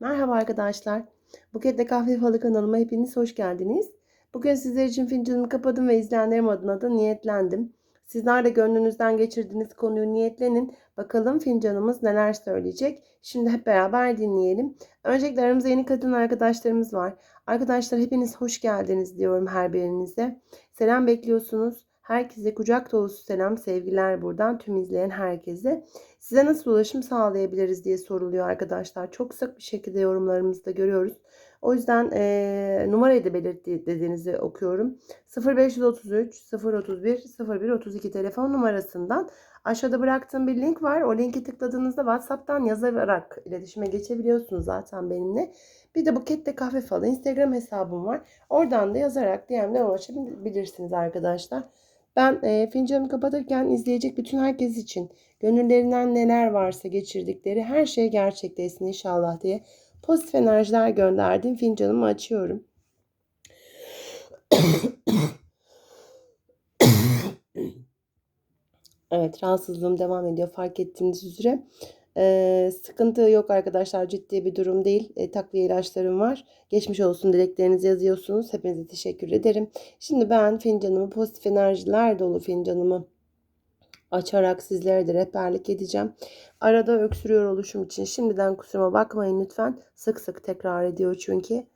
Merhaba arkadaşlar. Buket'le Kahve Falı kanalıma hepiniz hoş geldiniz. Bugün sizler için fincanımı kapadım ve izleyenlerim adına da niyetlendim. Sizler de gönlünüzden geçirdiğiniz konuyu niyetlenin. Bakalım fincanımız neler söyleyecek. Şimdi hep beraber dinleyelim. Öncelikle aramızda yeni kadın arkadaşlarımız var. Arkadaşlar hepiniz hoş geldiniz diyorum her birinize. Selam bekliyorsunuz. Herkese kucak dolusu selam, sevgiler buradan tüm izleyen herkese. Size nasıl ulaşım sağlayabiliriz diye soruluyor arkadaşlar. Çok sık bir şekilde yorumlarımızda görüyoruz. O yüzden e, numarayı da belirtti dediğinizi okuyorum. 0533 031 0132 telefon numarasından aşağıda bıraktığım bir link var. O linki tıkladığınızda WhatsApp'tan yazarak iletişime geçebiliyorsunuz zaten benimle. Bir de Buket'te Kahve Falı Instagram hesabım var. Oradan da yazarak DM'den ulaşabilirsiniz arkadaşlar. Ben e, fincanımı kapatırken izleyecek bütün herkes için gönüllerinden neler varsa geçirdikleri her şey gerçekleşsin inşallah diye pozitif enerjiler gönderdim. Fincanımı açıyorum. evet rahatsızlığım devam ediyor fark ettiğiniz üzere. Ee, sıkıntı yok arkadaşlar ciddi bir durum değil. E, takviye ilaçlarım var. Geçmiş olsun dileklerinizi yazıyorsunuz. Hepinize teşekkür ederim. Şimdi ben fincanımı pozitif enerjiler dolu fincanımı açarak sizlere de rehberlik edeceğim. Arada öksürüyor oluşum için şimdiden kusuruma bakmayın lütfen. Sık sık tekrar ediyor çünkü.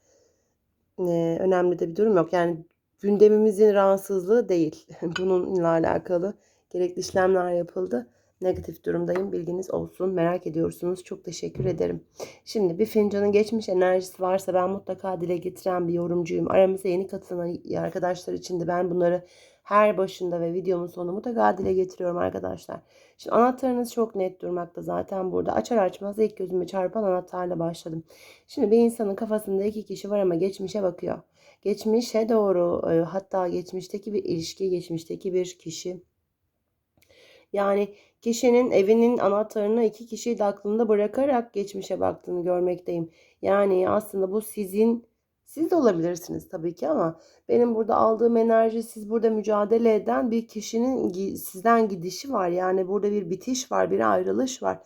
Ee, önemli de bir durum yok. Yani gündemimizin rahatsızlığı değil. Bununla alakalı gerekli işlemler yapıldı negatif durumdayım. Bilginiz olsun. Merak ediyorsunuz. Çok teşekkür ederim. Şimdi bir fincanın geçmiş enerjisi varsa ben mutlaka dile getiren bir yorumcuyum. Aramıza yeni katılan arkadaşlar için de ben bunları her başında ve videomun sonu mutlaka dile getiriyorum arkadaşlar. Şimdi anahtarınız çok net durmakta zaten burada. Açar açmaz ilk gözüme çarpan anahtarla başladım. Şimdi bir insanın kafasında iki kişi var ama geçmişe bakıyor. Geçmişe doğru hatta geçmişteki bir ilişki, geçmişteki bir kişi yani kişinin evinin anahtarını iki kişiyi de aklında bırakarak geçmişe baktığını görmekteyim. Yani aslında bu sizin siz de olabilirsiniz tabii ki ama benim burada aldığım enerji siz burada mücadele eden bir kişinin sizden gidişi var. Yani burada bir bitiş var, bir ayrılış var.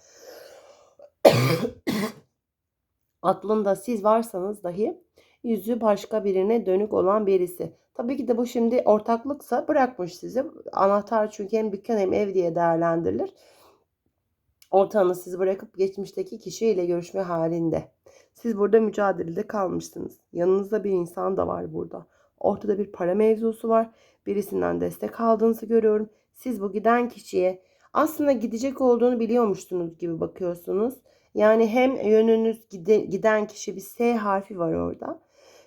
Aklında siz varsanız dahi yüzü başka birine dönük olan birisi. Tabii ki de bu şimdi ortaklıksa bırakmış sizi. Anahtar çünkü hem dükkan hem ev diye değerlendirilir. Ortağınız sizi bırakıp geçmişteki kişiyle görüşme halinde. Siz burada mücadelede kalmışsınız. Yanınızda bir insan da var burada. Ortada bir para mevzusu var. Birisinden destek aldığınızı görüyorum. Siz bu giden kişiye aslında gidecek olduğunu biliyormuşsunuz gibi bakıyorsunuz. Yani hem yönünüz giden kişi bir S harfi var orada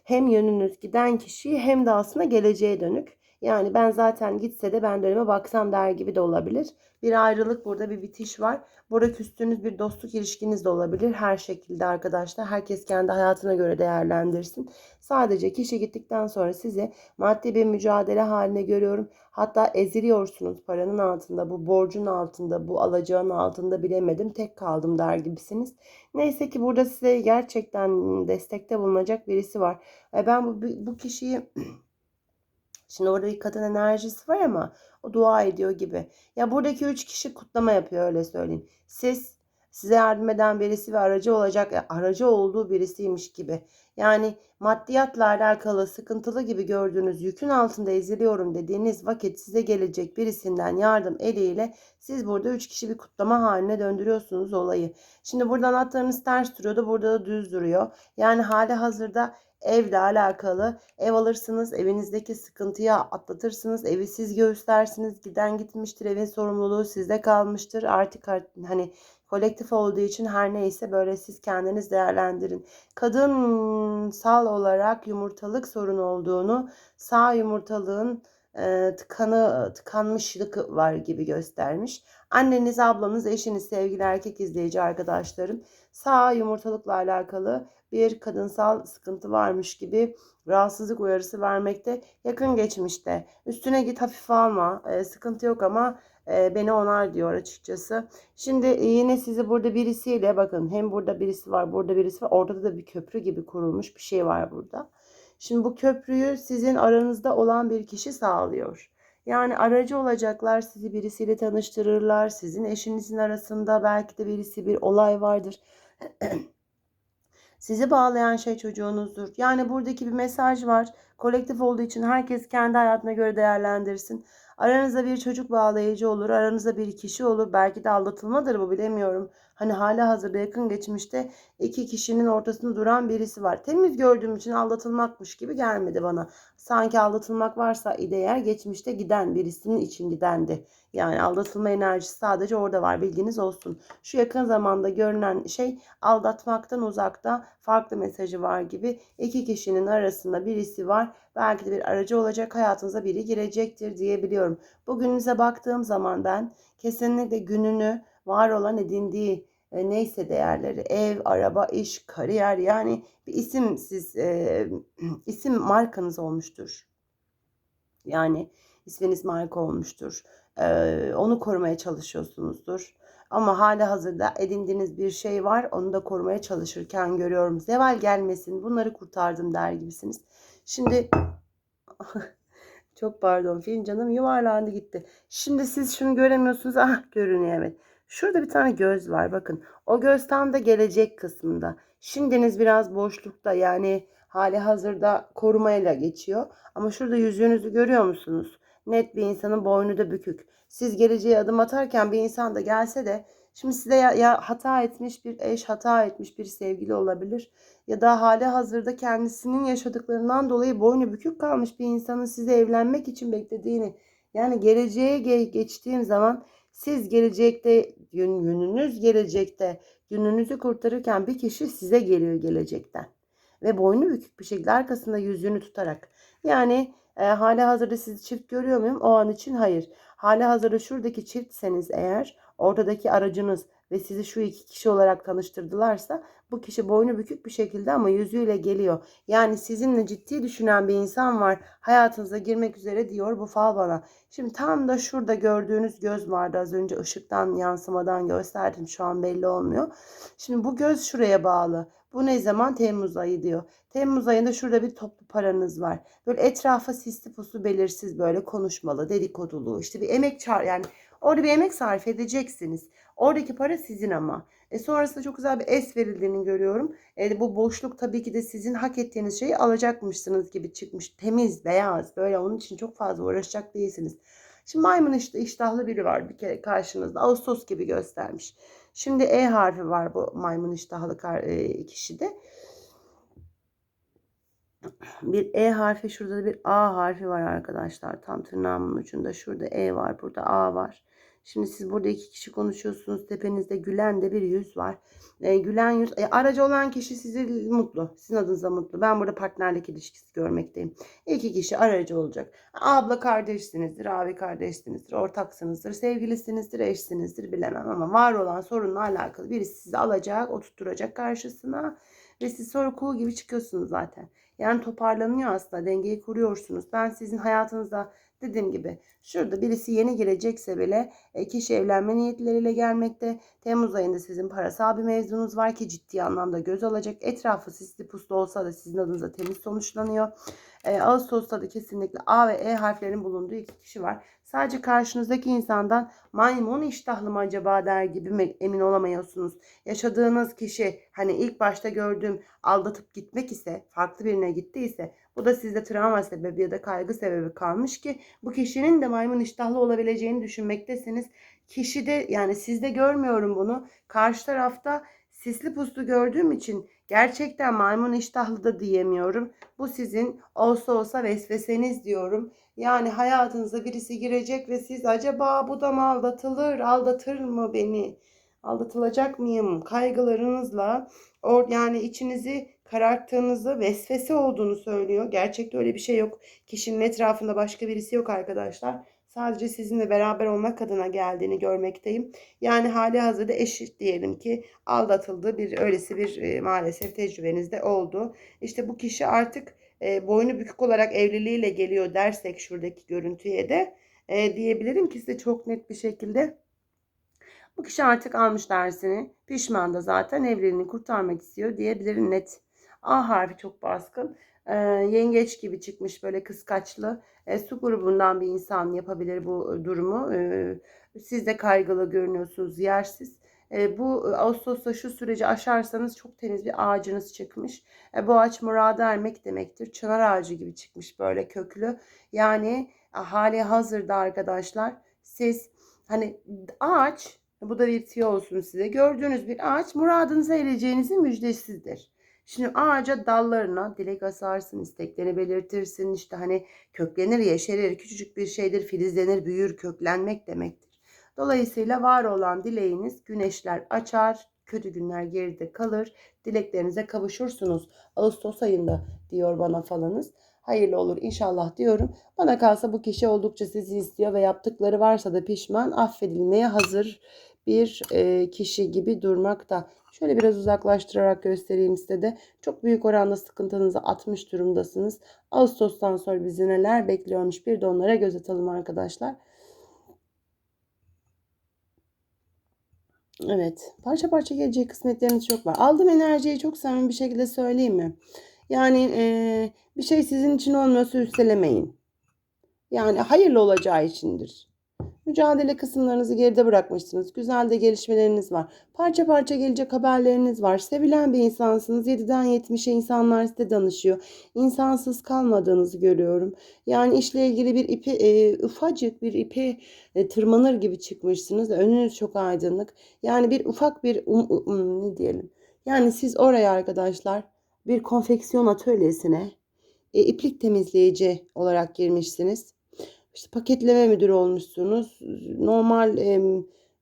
hem yönünüz giden kişi hem de aslında geleceğe dönük. Yani ben zaten gitse de ben döneme baksam der gibi de olabilir. Bir ayrılık burada bir bitiş var. Burada küstüğünüz bir dostluk ilişkiniz de olabilir. Her şekilde arkadaşlar. Herkes kendi hayatına göre değerlendirsin. Sadece kişi gittikten sonra sizi maddi bir mücadele haline görüyorum. Hatta eziliyorsunuz paranın altında, bu borcun altında, bu alacağın altında bilemedim. Tek kaldım der gibisiniz. Neyse ki burada size gerçekten destekte bulunacak birisi var. Ve ben bu, bu kişiyi Şimdi orada bir kadın enerjisi var ama o dua ediyor gibi. Ya buradaki üç kişi kutlama yapıyor öyle söyleyeyim. Siz size yardım eden birisi ve aracı olacak e, aracı olduğu birisiymiş gibi. Yani maddiyatla alakalı sıkıntılı gibi gördüğünüz yükün altında eziliyorum dediğiniz vakit size gelecek birisinden yardım eliyle siz burada üç kişi bir kutlama haline döndürüyorsunuz olayı. Şimdi burada anahtarınız ters duruyordu burada da düz duruyor. Yani hali hazırda evle alakalı ev alırsınız, evinizdeki sıkıntıyı atlatırsınız, evi siz göğüslersiniz, giden gitmiştir, evin sorumluluğu sizde kalmıştır. Artık hani kolektif olduğu için her neyse böyle siz kendiniz değerlendirin. Kadınsal olarak yumurtalık sorun olduğunu, sağ yumurtalığın e, tıkanı tıkanmışlık var gibi göstermiş. Anneniz, ablanız, eşiniz, sevgili erkek izleyici arkadaşlarım sağ yumurtalıkla alakalı bir kadınsal sıkıntı varmış gibi rahatsızlık uyarısı vermekte yakın geçmişte. Üstüne git hafif alma e, sıkıntı yok ama beni onar diyor açıkçası. Şimdi yine sizi burada birisiyle bakın hem burada birisi var burada birisi var ortada da bir köprü gibi kurulmuş bir şey var burada. Şimdi bu köprüyü sizin aranızda olan bir kişi sağlıyor. Yani aracı olacaklar sizi birisiyle tanıştırırlar. Sizin eşinizin arasında belki de birisi bir olay vardır. Sizi bağlayan şey çocuğunuzdur. Yani buradaki bir mesaj var. Kolektif olduğu için herkes kendi hayatına göre değerlendirsin. Aranızda bir çocuk bağlayıcı olur. Aranızda bir kişi olur. Belki de aldatılmadır bu bilemiyorum. Hani hala hazırda yakın geçmişte iki kişinin ortasında duran birisi var. Temiz gördüğüm için aldatılmakmış gibi gelmedi bana. Sanki aldatılmak varsa ideyer geçmişte giden birisinin için gidendi. Yani aldatılma enerjisi sadece orada var bilginiz olsun. Şu yakın zamanda görünen şey aldatmaktan uzakta farklı mesajı var gibi. İki kişinin arasında birisi var. Belki de bir aracı olacak hayatınıza biri girecektir diyebiliyorum. Bugününüze baktığım zaman ben kesinlikle gününü var olan edindiği e, neyse değerleri ev, araba, iş, kariyer yani bir isim siz e, isim markanız olmuştur. Yani isminiz marka olmuştur. E, onu korumaya çalışıyorsunuzdur. Ama hala hazırda edindiğiniz bir şey var. Onu da korumaya çalışırken görüyorum. Zeval gelmesin. Bunları kurtardım der gibisiniz. Şimdi çok pardon film canım yuvarlandı gitti. Şimdi siz şunu göremiyorsunuz. Ah görünüyor evet. Şurada bir tane göz var bakın. O göz tam da gelecek kısmında. Şimdiniz biraz boşlukta yani hali hazırda korumayla geçiyor. Ama şurada yüzüğünüzü görüyor musunuz? Net bir insanın boynu da bükük. Siz geleceğe adım atarken bir insan da gelse de şimdi size ya, ya hata etmiş bir eş, hata etmiş bir sevgili olabilir. Ya da hali hazırda kendisinin yaşadıklarından dolayı boynu bükük kalmış bir insanın size evlenmek için beklediğini yani geleceğe geçtiğim zaman siz gelecekte yönünüz gelecekte gününüzü kurtarırken bir kişi size geliyor gelecekten. Ve boynu bükük bir şekilde arkasında yüzüğünü tutarak. Yani e, hali hazırda sizi çift görüyor muyum? O an için hayır. Hali hazırda şuradaki çiftseniz eğer ortadaki aracınız ve sizi şu iki kişi olarak tanıştırdılarsa bu kişi boynu bükük bir şekilde ama yüzüyle geliyor. Yani sizinle ciddi düşünen bir insan var hayatınıza girmek üzere diyor bu fal bana. Şimdi tam da şurada gördüğünüz göz vardı az önce ışıktan yansımadan gösterdim şu an belli olmuyor. Şimdi bu göz şuraya bağlı. Bu ne zaman? Temmuz ayı diyor. Temmuz ayında şurada bir toplu paranız var. Böyle etrafa sisli pusu belirsiz böyle konuşmalı, dedikodulu. işte bir emek çağır yani orada bir emek sarf edeceksiniz. Oradaki para sizin ama. E sonrasında çok güzel bir es verildiğini görüyorum. E bu boşluk tabii ki de sizin hak ettiğiniz şeyi alacakmışsınız gibi çıkmış. Temiz, beyaz böyle onun için çok fazla uğraşacak değilsiniz. Şimdi maymun işte iştahlı biri var bir kere karşınızda. Ağustos gibi göstermiş. Şimdi E harfi var bu maymun iştahlı e, kişide. Bir E harfi şurada da bir A harfi var arkadaşlar. Tam tırnağımın ucunda şurada E var burada A var. Şimdi siz burada iki kişi konuşuyorsunuz. Tepenizde gülen de bir yüz var. E, gülen yüz. E, aracı olan kişi sizi mutlu. Sizin adınıza mutlu. Ben burada partnerlik ilişkisi görmekteyim. İki kişi aracı olacak. Abla kardeşsinizdir. Abi kardeşsinizdir. Ortaksınızdır. Sevgilisinizdir. Eşsinizdir. Bilemem ama var olan sorunla alakalı birisi sizi alacak. Oturtturacak karşısına. Ve siz sonra kuğu gibi çıkıyorsunuz zaten. Yani toparlanıyor aslında. Dengeyi kuruyorsunuz. Ben sizin hayatınızda Dediğim gibi şurada birisi yeni girecekse bile kişi evlenme niyetleriyle gelmekte. Temmuz ayında sizin parasal bir mevzunuz var ki ciddi anlamda göz alacak. Etrafı sisli puslu olsa da sizin adınıza temiz sonuçlanıyor. E, Ağustos'ta da kesinlikle A ve E harflerin bulunduğu iki kişi var. Sadece karşınızdaki insandan maymun iştahlı mı acaba der gibi mi emin olamıyorsunuz. Yaşadığınız kişi hani ilk başta gördüğüm aldatıp gitmek ise farklı birine gittiyse bu da sizde travma sebebi ya da kaygı sebebi kalmış ki bu kişinin de maymun iştahlı olabileceğini düşünmektesiniz. Kişide yani sizde görmüyorum bunu. Karşı tarafta sisli puslu gördüğüm için gerçekten maymun iştahlı da diyemiyorum. Bu sizin olsa olsa vesveseniz diyorum. Yani hayatınıza birisi girecek ve siz acaba bu da mı aldatılır, aldatır mı beni? Aldatılacak mıyım? Kaygılarınızla or yani içinizi kararttığınızı, vesvese olduğunu söylüyor. Gerçekte öyle bir şey yok. Kişinin etrafında başka birisi yok arkadaşlar. Sadece sizinle beraber olmak adına geldiğini görmekteyim. Yani hali hazırda eşit diyelim ki aldatıldı bir öylesi bir e, maalesef tecrübenizde oldu. İşte bu kişi artık e, boynu bükük olarak evliliğiyle geliyor dersek şuradaki görüntüye de e, diyebilirim ki size çok net bir şekilde bu kişi artık almış dersini. Pişman da zaten evliliğini kurtarmak istiyor diyebilirim net. A harfi çok baskın. E, yengeç gibi çıkmış böyle kıskaçlı. E, su grubundan bir insan yapabilir bu durumu. E, siz de kaygılı görünüyorsunuz, yersiz. E, bu e, Ağustos'ta şu süreci aşarsanız çok temiz bir ağacınız çıkmış. E, bu ağaç murada ermek demektir. Çınar ağacı gibi çıkmış böyle köklü. Yani e, hali hazırda arkadaşlar siz hani ağaç bu da bir tiyo olsun size. Gördüğünüz bir ağaç muradınıza ereceğinizin müjdesidir. Şimdi ağaca dallarına dilek asarsın, isteklerini belirtirsin. İşte hani köklenir, yeşerir, küçücük bir şeydir, filizlenir, büyür, köklenmek demektir. Dolayısıyla var olan dileğiniz güneşler açar, kötü günler geride kalır, dileklerinize kavuşursunuz. Ağustos ayında diyor bana falanız. Hayırlı olur inşallah diyorum. Bana kalsa bu kişi oldukça sizi istiyor ve yaptıkları varsa da pişman, affedilmeye hazır bir e, kişi gibi durmakta. Şöyle biraz uzaklaştırarak göstereyim size de. Çok büyük oranda sıkıntınızı atmış durumdasınız. Ağustos'tan sonra bizi neler bekliyormuş bir de onlara göz atalım arkadaşlar. Evet. Parça parça gelecek kısmetleriniz çok var. Aldığım enerjiyi çok samimi bir şekilde söyleyeyim mi? Yani e, bir şey sizin için olmuyorsa üstelemeyin. Yani hayırlı olacağı içindir. Mücadele kısımlarınızı geride bırakmışsınız. Güzel de gelişmeleriniz var. Parça parça gelecek haberleriniz var. Sevilen bir insansınız. 7'den 70'e insanlar size danışıyor. İnsansız kalmadığınızı görüyorum. Yani işle ilgili bir ipi, e, ufacık bir ipe e, tırmanır gibi çıkmışsınız. Önünüz çok aydınlık. Yani bir ufak bir um, um, ne diyelim. Yani siz oraya arkadaşlar bir konfeksiyon atölyesine e, iplik temizleyici olarak girmişsiniz işte paketleme müdürü olmuşsunuz. Normal e,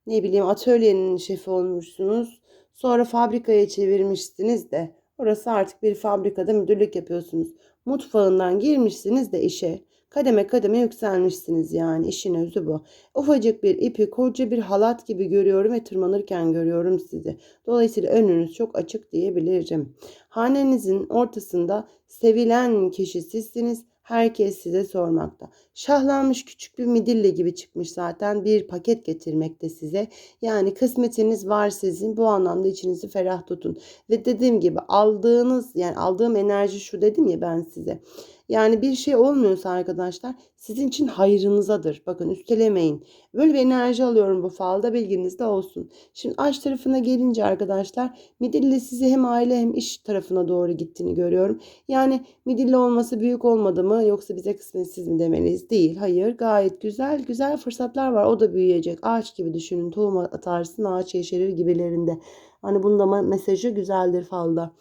ne bileyim atölyenin şefi olmuşsunuz. Sonra fabrikaya çevirmişsiniz de orası artık bir fabrikada müdürlük yapıyorsunuz. Mutfağından girmişsiniz de işe. Kademe kademe yükselmişsiniz yani işin özü bu. Ufacık bir ipi koca bir halat gibi görüyorum ve tırmanırken görüyorum sizi. Dolayısıyla önünüz çok açık diyebilirim. Hanenizin ortasında sevilen kişi sizsiniz Herkes size sormakta. Şahlanmış küçük bir midille gibi çıkmış zaten bir paket getirmekte size. Yani kısmetiniz var sizin. Bu anlamda içinizi ferah tutun. Ve dediğim gibi aldığınız yani aldığım enerji şu dedim ya ben size. Yani bir şey olmuyorsa arkadaşlar sizin için hayrınızadır. Bakın üstelemeyin. Böyle bir enerji alıyorum bu falda bilginizde olsun. Şimdi aşk tarafına gelince arkadaşlar midilli sizi hem aile hem iş tarafına doğru gittiğini görüyorum. Yani midilli olması büyük olmadı mı yoksa bize kısmetsiz mi demeliyiz? Değil. Hayır gayet güzel güzel fırsatlar var. O da büyüyecek. Ağaç gibi düşünün. Tohum atarsın ağaç yeşerir gibilerinde. Hani bunda da mesajı güzeldir falda.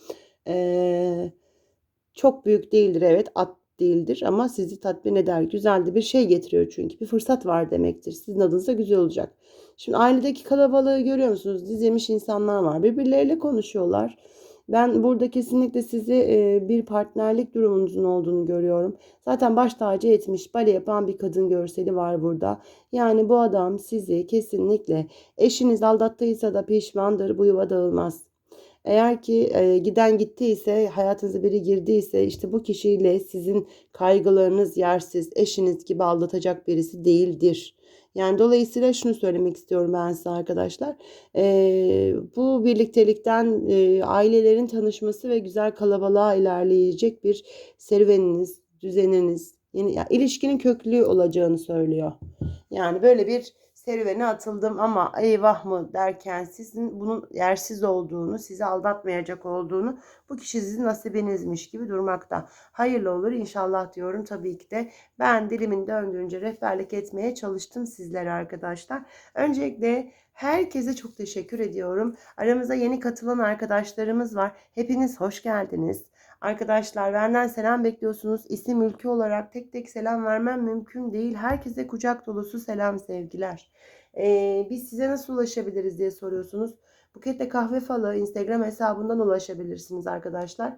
Eee çok büyük değildir evet at değildir ama sizi tatmin eder. Güzel de bir şey getiriyor çünkü. Bir fırsat var demektir. Sizin adınıza güzel olacak. Şimdi ailedeki kalabalığı görüyor musunuz? Dizemiş insanlar var. Birbirleriyle konuşuyorlar. Ben burada kesinlikle sizi bir partnerlik durumunuzun olduğunu görüyorum. Zaten baş tacı etmiş bale yapan bir kadın görseli var burada. Yani bu adam sizi kesinlikle eşiniz aldattıysa da pişmandır bu yuva dağılmaz. Eğer ki giden gittiyse, hayatınıza biri girdiyse işte bu kişiyle sizin kaygılarınız yersiz, eşiniz gibi aldatacak birisi değildir. Yani dolayısıyla şunu söylemek istiyorum ben size arkadaşlar. E, bu birliktelikten e, ailelerin tanışması ve güzel kalabalığa ilerleyecek bir serüveniniz, düzeniniz, yeni, yani ilişkinin köklü olacağını söylüyor. Yani böyle bir serüvene atıldım ama eyvah mı derken sizin bunun yersiz olduğunu, sizi aldatmayacak olduğunu, bu kişi sizin nasibinizmiş gibi durmakta. Hayırlı olur inşallah diyorum tabii ki de. Ben dilimin döndüğünce rehberlik etmeye çalıştım sizlere arkadaşlar. Öncelikle herkese çok teşekkür ediyorum. Aramıza yeni katılan arkadaşlarımız var. Hepiniz hoş geldiniz. Arkadaşlar benden selam bekliyorsunuz. İsim ülke olarak tek tek selam vermem mümkün değil. Herkese kucak dolusu selam sevgiler. Ee, biz size nasıl ulaşabiliriz diye soruyorsunuz. Buket'te kahve falı Instagram hesabından ulaşabilirsiniz arkadaşlar.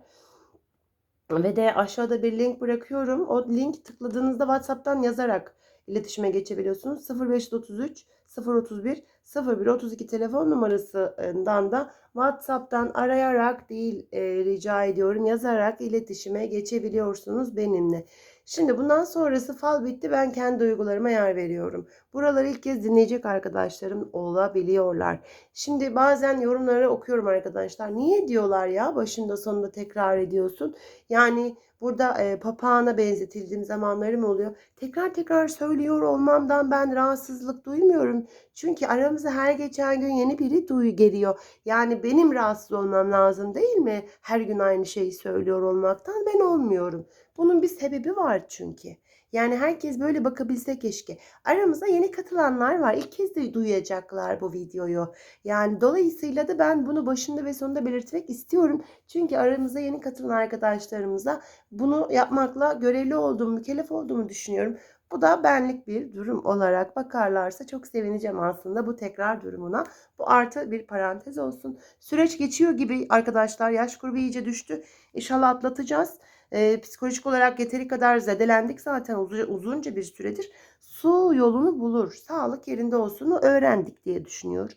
Ve de aşağıda bir link bırakıyorum. O link tıkladığınızda WhatsApp'tan yazarak iletişime geçebiliyorsunuz. 0533 031 0132 telefon numarasından da WhatsApp'tan arayarak değil e, rica ediyorum yazarak iletişime geçebiliyorsunuz benimle. Şimdi bundan sonrası fal bitti ben kendi duygularıma yer veriyorum. Buraları ilk kez dinleyecek arkadaşlarım olabiliyorlar. Şimdi bazen yorumları okuyorum arkadaşlar. Niye diyorlar ya başında sonunda tekrar ediyorsun? Yani burada e, papağana benzetildiğim zamanlarım oluyor. Tekrar tekrar söylüyor olmamdan ben rahatsızlık duymuyorum. Çünkü aramıza her geçen gün yeni biri duyu geliyor. Yani benim rahatsız olmam lazım değil mi? Her gün aynı şeyi söylüyor olmaktan ben olmuyorum. Bunun bir sebebi var çünkü. Yani herkes böyle bakabilse keşke. Aramıza yeni katılanlar var. İlk kez de duyacaklar bu videoyu. Yani dolayısıyla da ben bunu başında ve sonunda belirtmek istiyorum. Çünkü aramıza yeni katılan arkadaşlarımıza bunu yapmakla görevli olduğumu, mükellef olduğumu düşünüyorum. Bu da benlik bir durum olarak bakarlarsa çok sevineceğim aslında bu tekrar durumuna. Bu artı bir parantez olsun. Süreç geçiyor gibi arkadaşlar. Yaş grubu iyice düştü. İnşallah atlatacağız. Ee, psikolojik olarak yeteri kadar zedelendik zaten uz- uzunca bir süredir. Su yolunu bulur. Sağlık yerinde olsun öğrendik diye düşünüyorum.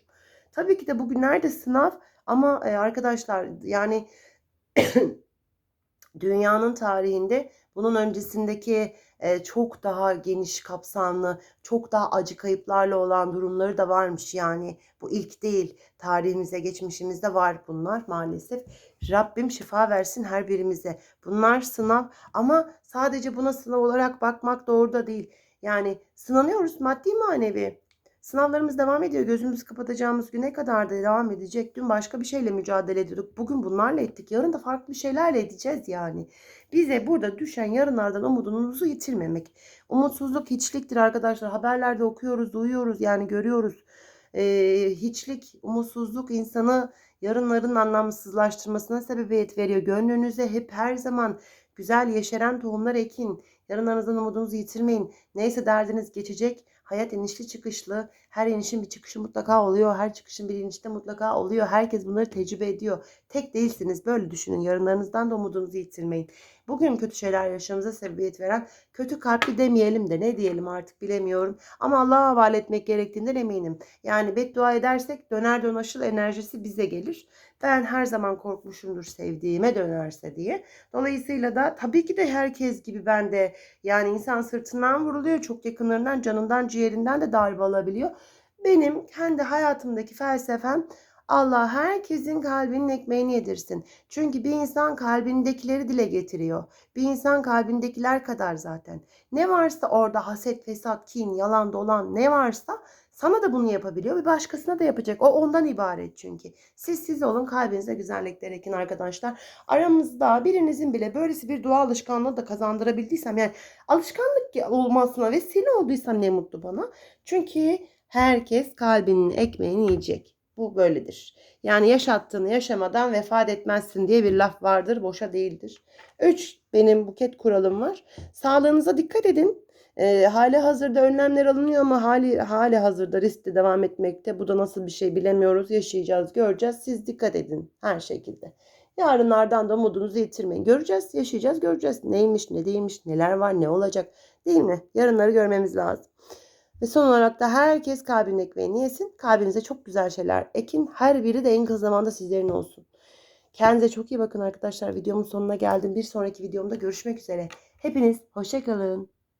Tabii ki de bugünlerde sınav ama e, arkadaşlar yani dünyanın tarihinde bunun öncesindeki çok daha geniş kapsamlı, çok daha acı kayıplarla olan durumları da varmış yani. Bu ilk değil. Tarihimize, geçmişimizde var bunlar maalesef. Rabbim şifa versin her birimize. Bunlar sınav ama sadece buna sınav olarak bakmak doğru da değil. Yani sınanıyoruz maddi manevi. Sınavlarımız devam ediyor. Gözümüzü kapatacağımız güne kadar da devam edecek. Dün başka bir şeyle mücadele ediyorduk. Bugün bunlarla ettik. Yarın da farklı bir şeylerle edeceğiz yani. Bize burada düşen yarınlardan umudumuzu yitirmemek. Umutsuzluk hiçliktir arkadaşlar. Haberlerde okuyoruz, duyuyoruz yani görüyoruz. Ee, hiçlik, umutsuzluk insanı yarınların anlamsızlaştırmasına sebebiyet veriyor. Gönlünüze hep her zaman güzel yeşeren tohumlar ekin. Yarınlarınızdan umudunuzu yitirmeyin. Neyse derdiniz geçecek. Hayat inişli çıkışlı. Her inişin bir çıkışı mutlaka oluyor. Her çıkışın bir inişte mutlaka oluyor. Herkes bunları tecrübe ediyor. Tek değilsiniz. Böyle düşünün. Yarınlarınızdan da umudunuzu yitirmeyin. Bugün kötü şeyler yaşamımıza sebebiyet veren kötü kalpli demeyelim de ne diyelim artık bilemiyorum. Ama Allah'a havale etmek gerektiğinden eminim. Yani beddua edersek döner donaşıl enerjisi bize gelir. Ben her zaman korkmuşumdur sevdiğime dönerse diye. Dolayısıyla da tabii ki de herkes gibi ben de yani insan sırtından vuruluyor. Çok yakınlarından, canından, ciğerinden de darbe alabiliyor. Benim kendi hayatımdaki felsefem Allah herkesin kalbinin ekmeğini yedirsin. Çünkü bir insan kalbindekileri dile getiriyor. Bir insan kalbindekiler kadar zaten. Ne varsa orada haset, fesat, kin, yalan, dolan ne varsa sana da bunu yapabiliyor. Bir başkasına da yapacak. O ondan ibaret çünkü. Siz siz olun kalbinize güzellikler ekin arkadaşlar. Aramızda birinizin bile böylesi bir dua alışkanlığı da kazandırabildiysem yani alışkanlık olmasına vesile olduysam ne mutlu bana. Çünkü herkes kalbinin ekmeğini yiyecek. Bu böyledir. Yani yaşattığını yaşamadan vefat etmezsin diye bir laf vardır. Boşa değildir. 3. Benim buket kuralım var. Sağlığınıza dikkat edin. E, hali hazırda önlemler alınıyor ama hali, hali hazırda riskli devam etmekte. Bu da nasıl bir şey bilemiyoruz. Yaşayacağız, göreceğiz. Siz dikkat edin her şekilde. Yarınlardan da umudunuzu yitirmeyin. Göreceğiz, yaşayacağız, göreceğiz. Neymiş, ne değilmiş, neler var, ne olacak değil mi? Yarınları görmemiz lazım. Ve son olarak da herkes kalbinin ekmeğini yesin. Kalbinize çok güzel şeyler ekin. Her biri de en kısa zamanda sizlerin olsun. Kendinize çok iyi bakın arkadaşlar. Videomun sonuna geldim. Bir sonraki videomda görüşmek üzere. Hepiniz hoşçakalın.